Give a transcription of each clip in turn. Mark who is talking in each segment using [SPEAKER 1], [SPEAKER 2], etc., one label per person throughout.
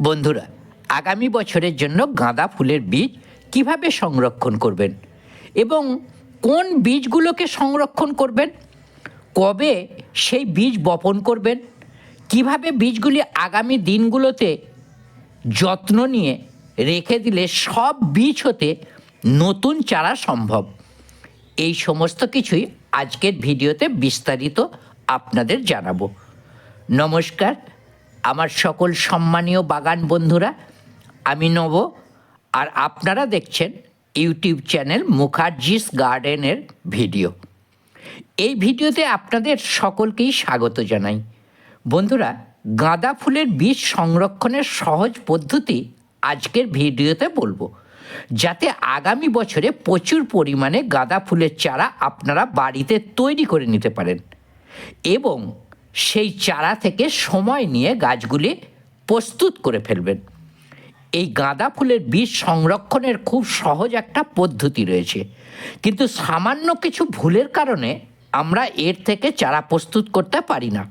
[SPEAKER 1] বন্ধুরা, আগামী বছরের জন্য গাঁদা ফুলের বীজ কীভাবে সংরক্ষণ করবেন? এবং কোন বীজগুলোকে সংরক্ষণ করবেন? কবে সেই বীজ বপন করবেন? কীভাবে বীজগুলি আগামী দিনগুলোতে যত্ন নিয়ে রেখে দিলে সব বীজ হতে নতুন চারা সম্ভব? এই সমস্ত কিছুই আজকের ভিডিওতে বিস্তারিত আপনাদের জানাব। নমস্কার আমার সকল সম্মানীয় বাগান বন্ধুরা, আমি নব, আর আপনারা দেখছেন ইউটিউব চ্যানেল মুখার্জিস গার্ডেনের ভিডিও। এই ভিডিওতে আপনাদের সকলকেই স্বাগত জানাই। বন্ধুরা, গাঁদা ফুলের বীজ সংরক্ষণের সহজ পদ্ধতি আজকের ভিডিওতে বলব, যাতে আগামী বছরে প্রচুর পরিমাণে গাঁদা ফুলের চারা আপনারা বাড়িতে তৈরি করে নিতে পারেন। এবং সেই চারা থেকে সময় নিয়ে গাছগুলি প্রস্তুত করে ফেলবেন। এই গাঁদা ফুলের বীজ সংরক্ষণের খুব সহজ একটা পদ্ধতি রয়েছে। কিন্তু সামান্য কিছু ভুলের কারণে আমরা এর থেকে চারা প্রস্তুত করতে পারি না।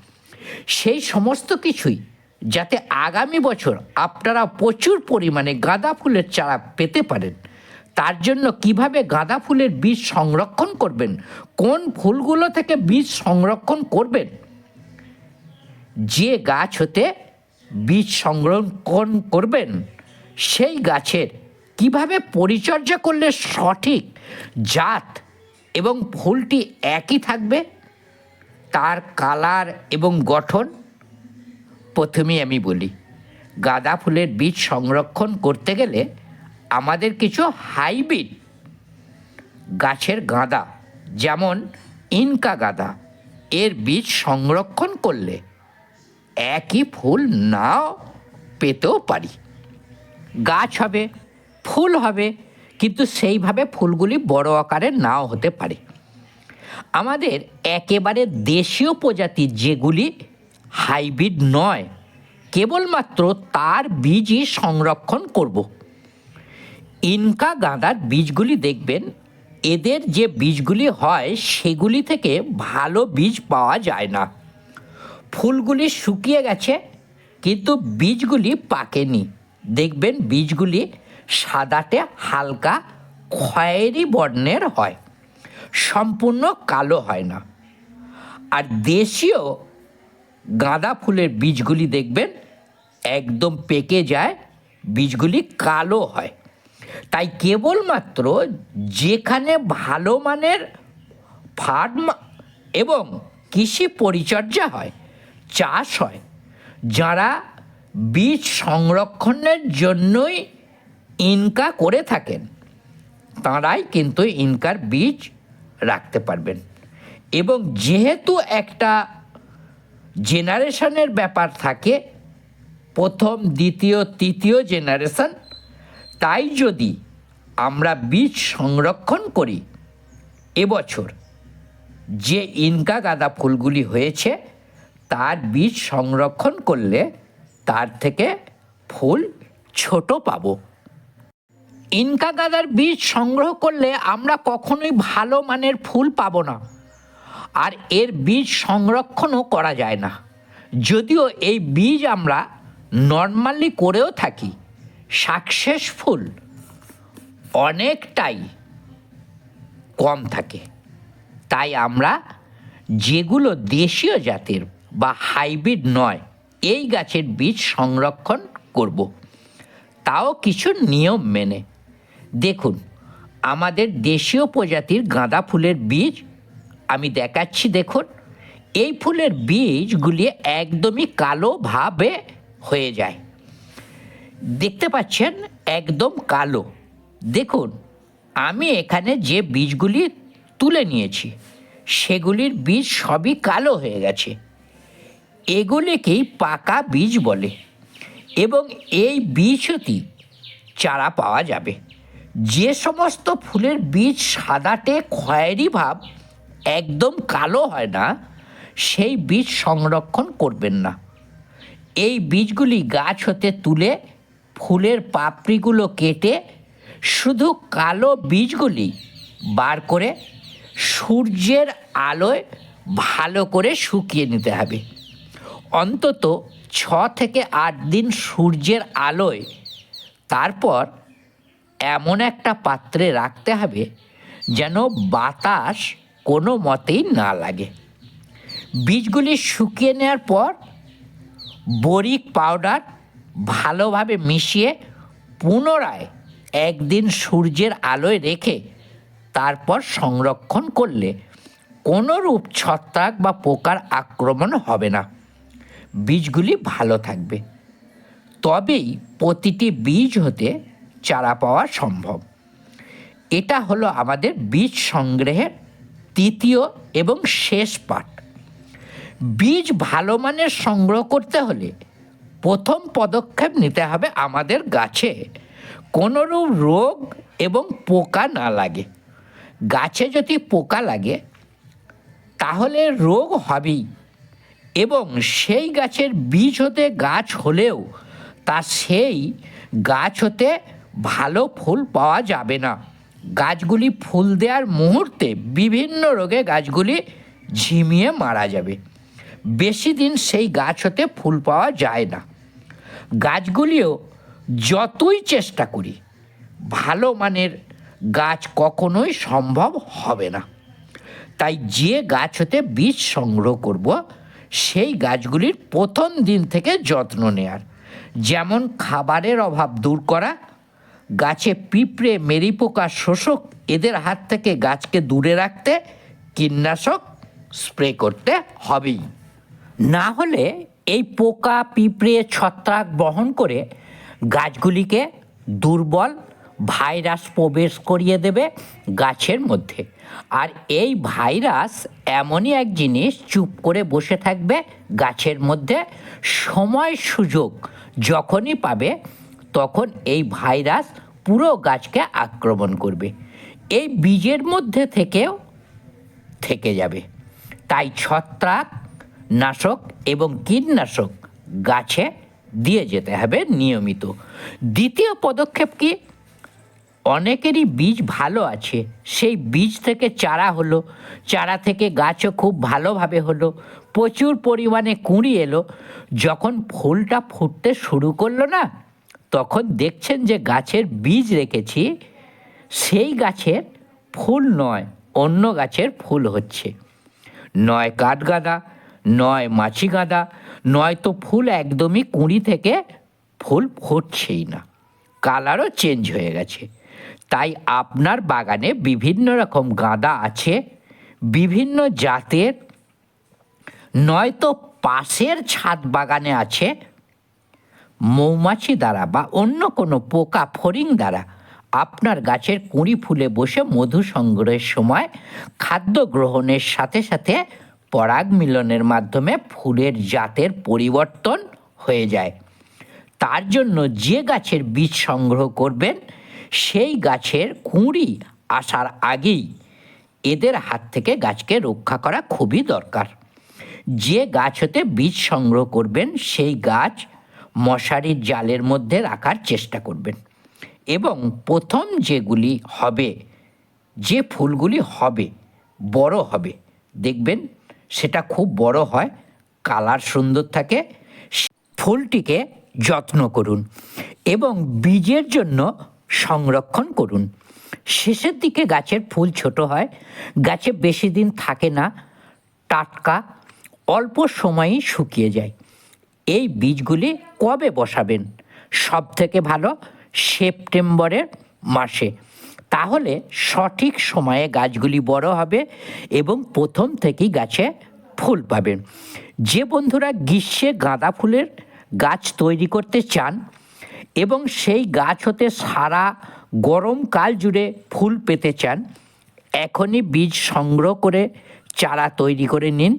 [SPEAKER 1] সেই সমস্ত কিছুই যাতে আগামী বছর আপনারা প্রচুর পরিমাণে গাঁদা ফুলের চারা পেতে পারেন। তার জন্য কীভাবে গাঁদা ফুলের বীজ সংরক্ষণ করবেন, কোন ফুলগুলো থেকে বীজ সংরক্ষণ করবেন যে গাছ হতে বীজ সংরক্ষণ করবেন, সেই গাছের কীভাবে পরিচর্যা করলে সঠিক জাত এবং ফুলটি একই থাকবে, তার কালার এবং গঠন প্রথমেই আমি বলি। গাঁদা ফুলের বীজ সংরক্ষণ করতে গেলে আমাদের কিছু হাইব্রিড গাছের গাঁদা, যেমন ইনকা গাঁদা, এর বীজ সংরক্ষণ করলে একই ফুল নাও, পেতেও পারি। গাছ হবে, ফুল হবে, কিন্তু সেইভাবে ফুলগুলি বড় আকারে নাও হতে পারে। আমাদের একেবারে দেশীয় প্রজাতির যেগুলি হাইব্রিড নয়, কেবলমাত্র তার বীজই সংরক্ষণ করব। ইনকা গাঁদার বীজগুলি দেখবেন, এদের যে বীজগুলি হয় সেগুলি থেকে ভালো বীজ পাওয়া যায় না। ফুলগুলি শুকিয়ে গেছে, কিন্তু বীজগুলি পাকেনি। দেখবেন বীজগুলি সাদাটে হালকা খয়েরি বর্ণের হয়, সম্পূর্ণ কালো হয় না। আর দেশীয় গাঁদা ফুলের বীজগুলি দেখবেন একদম পেকে যায়, বীজগুলি কালো হয়। তাই কেবলমাত্র যেখানে ভালো মানের ফার্ম এবং কৃষি পরিচর্যা হয় চাষ হয়, যারা বীজ সংরক্ষণের জন্যই ইনকা করে থাকেন, তাঁরাই কিন্তু ইনকার বীজ রাখতে পারবেন। এবং যেহেতু একটা জেনারেশনের ব্যাপার থাকে, প্রথম, দ্বিতীয়, তৃতীয় জেনারেশন, তাই যদি আমরা বীজ সংরক্ষণ করি, এবছর যে ইনকা গাঁদা ফুলগুলি হয়েছে তার বীজ সংরক্ষণ করলে তার থেকে ফুল ছোট পাবো। ইনকা গাঁদার বীজ সংগ্রহ করলে আমরা কখনোই ভালো মানের ফুল পাবো না। আর এর বীজ সংরক্ষণও করা যায় না। যদিও এই বীজ আমরা নর্মালি করেও থাকি সাকসেসফুল অনেকটাই কম থাকে। তাই আমরা যেগুলো দেশীয় জাতের বা হাইব্রিড নয়, এই গাছের বীজ সংরক্ষণ করব। তাও কিছু নিয়ম মেনে। দেখুন, আমাদের দেশীয় প্রজাতির গাঁদা ফুলের বীজ, আমি দেখাচ্ছি দেখুন, এই ফুলের বীজগুলি একদমই কালোভাবে হয়ে যায়। দেখতে পাচ্ছেন, একদম কালো। দেখুন, আমি এখানে যে বীজগুলি তুলে নিয়েছি, সেগুলির বীজ সবই কালো হয়ে গেছে। এগুলিকেই পাকা বীজ বলে এবং এই বীজটি চারা পাওয়া যাবে। যে সমস্ত ফুলের বীজ সাদাটে খয়েরি ভাব একদম কালো হয় না, সেই বীজ সংরক্ষণ করবেন না। এই বীজগুলি গাছ হতে তুলে ফুলের পাপড়িগুলো কেটে শুধু কালো বীজগুলি বার করে সূর্যের আলোয় ভালো করে শুকিয়ে নিতে হবে। অন্তত ছ থেকে আট দিন সূর্যের আলোয়। তারপর এমন একটা পাত্রে রাখতে হবে যেন বাতাস কোনো মতেই না লাগে। বীজগুলি শুকিয়ে নেওয়ার পর বরিক পাউডার ভালোভাবে মিশিয়ে পুনরায় একদিন সূর্যের আলোয় রেখে তারপর সংরক্ষণ করলে কোনোরূপ ছত্রাক বা পোকার আক্রমণ হবে না। বীজগুলি ভালো থাকবে। তবেই প্রতিটি বীজ হতে চারা পাওয়া সম্ভব। এটা হলো আমাদের বীজ সংগ্রহের তৃতীয় এবং শেষ পাঠ। বীজ ভালো মানের সংগ্রহ করতে হলে প্রথম পদক্ষেপ নিতে হবে আমাদের গাছে। কোনোরূপ রোগ এবং পোকা না লাগে। গাছে যদি পোকা লাগে, তাহলে রোগ হবেই। এবং সেই গাছের বীজ হতে গাছ হলেও তা সেই গাছ হতে ভালো ফুল পাওয়া যাবে না। গাছগুলি ফুল দেওয়ার মুহূর্তে বিভিন্ন রোগে গাছগুলি ঝিমিয়ে মারা যাবে। বেশি দিন সেই গাছ হতে ফুল পাওয়া যায় না। গাছগুলিও যতই চেষ্টা করি, ভালো মানের গাছ কখনোই সম্ভব হবে না। তাই যে গাছ হতে বীজ সংগ্রহ করব সেই গাছগুলির প্রথম দিন থেকে যত্ন নেয়ার। যেমন খাবারের অভাব দূর করা, গাছে পিঁপড়ে, মেরিপোকা, শোষক এদের হাত থেকে গাছকে দূরে রাখতে কীটনাশক স্প্রে করতে হবেই। না হলে এই পোকা, পিঁপড়ে ছত্রাক বহন করে গাছগুলিকে দুর্বল ভাইরাস প্রবেশ করিয়ে দেবে গাছের মধ্যে। আর এই ভাইরাস এমনই এক জিনিস চুপ করে বসে থাকবে গাছের মধ্যে। সময় সুযোগ যখনই পাবে, তখন এই ভাইরাস পুরো গাছকে আক্রমণ করবে। এই বীজের মধ্যে থেকেও থেকে যাবে। তাই ছত্রাক নাশক এবং কীটনাশক গাছে দিয়ে যেতে হবে নিয়মিত। দ্বিতীয় পদক্ষেপ কি? অনেকেরই বীজ ভালো আছে। সেই বীজ থেকে চারা হলো। চারা থেকে গাছও খুব ভালোভাবে হলো। প্রচুর পরিমাণে কুঁড়ি এলো। যখন ফুলটা ফুটতে শুরু করল না, তখন দেখছেন যে গাছের বীজ রেখেছি। সেই গাছের ফুল নয়, অন্য গাছের ফুল হচ্ছে। নয় কাঠগাঁদা, নয় মাছি গাঁদা নয় তো ফুল একদমই কুঁড়ি থেকে ফুল ফুটছেই না। কালারও চেঞ্জ হয়ে গেছে। তাই আপনার বাগানে বিভিন্ন রকম গাঁদা আছে, বিভিন্ন জাতের, নয়তো পাশের ছাদ বাগানে আছে, মৌমাছি দ্বারা বা অন্য কোনো পোকা ফড়িং দ্বারা আপনার গাছের কুঁড়ি ফুলে বসে মধু সংগ্রহের সময়, খাদ্য গ্রহণের সাথে সাথে পরাগ মিলনের মাধ্যমে ফুলের জাতের পরিবর্তন হয়ে যায়। তার জন্য যে গাছের বীজ সংগ্রহ করবেন সেই গাছের কুঁড়ি আসার আগেই এদের হাত থেকে গাছকে রক্ষা করা খুবই দরকার। যে গাছ হতে বীজ সংগ্রহ করবেন, সেই গাছ মশারির জালের মধ্যে রাখার চেষ্টা করবেন। এবং প্রথম যেগুলি হবে, যে ফুলগুলি হবে, বড় হবে, দেখবেন সেটা খুব বড় হয়, কালার সুন্দর থাকে ফুলটিকে যত্ন করুন। এবং বীজের জন্য সংরক্ষণ করুন। শেষের দিকে গাছের ফুল ছোট হয়, গাছে বেশি দিন থাকে না, টাটকা, অল্প সময়েই শুকিয়ে যায়। এই বীজগুলি কবে বসাবেন? সব থেকে ভালো সেপ্টেম্বরের মাসে। তাহলে সঠিক সময়ে গাছগুলি বড় হবে এবং প্রথম থেকেই গাছে ফুল পাবেন। যে বন্ধুরা গ্রীষ্মে গাঁদা ফুলের গাছ তৈরি করতে চান এবং সেই গাছ হতে সারা গরমকাল জুড়ে ফুল পেতে চান, এখনই বীজ সংগ্রহ করে চারা তৈরি করে নিন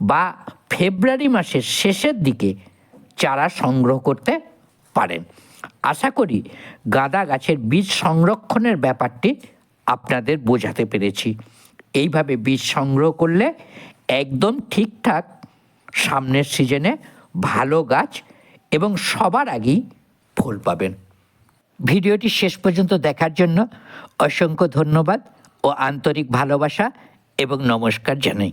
[SPEAKER 1] বা ফেব্রুয়ারি মাসের শেষের দিকে চারা সংগ্রহ করতে পারেন। আশা করি গাঁদা গাছের বীজ সংরক্ষণের ব্যাপারটি আপনাদের বোঝাতে পেরেছি। এইভাবে বীজ সংগ্রহ করলে একদম ঠিকঠাক সামনের সিজনে ভালো গাছ এবং সবার আগেই ফুল পাবেন। ভিডিওটি শেষ পর্যন্ত দেখার জন্য অসংখ্য ধন্যবাদ ও আন্তরিক ভালোবাসা এবং নমস্কার জানাই।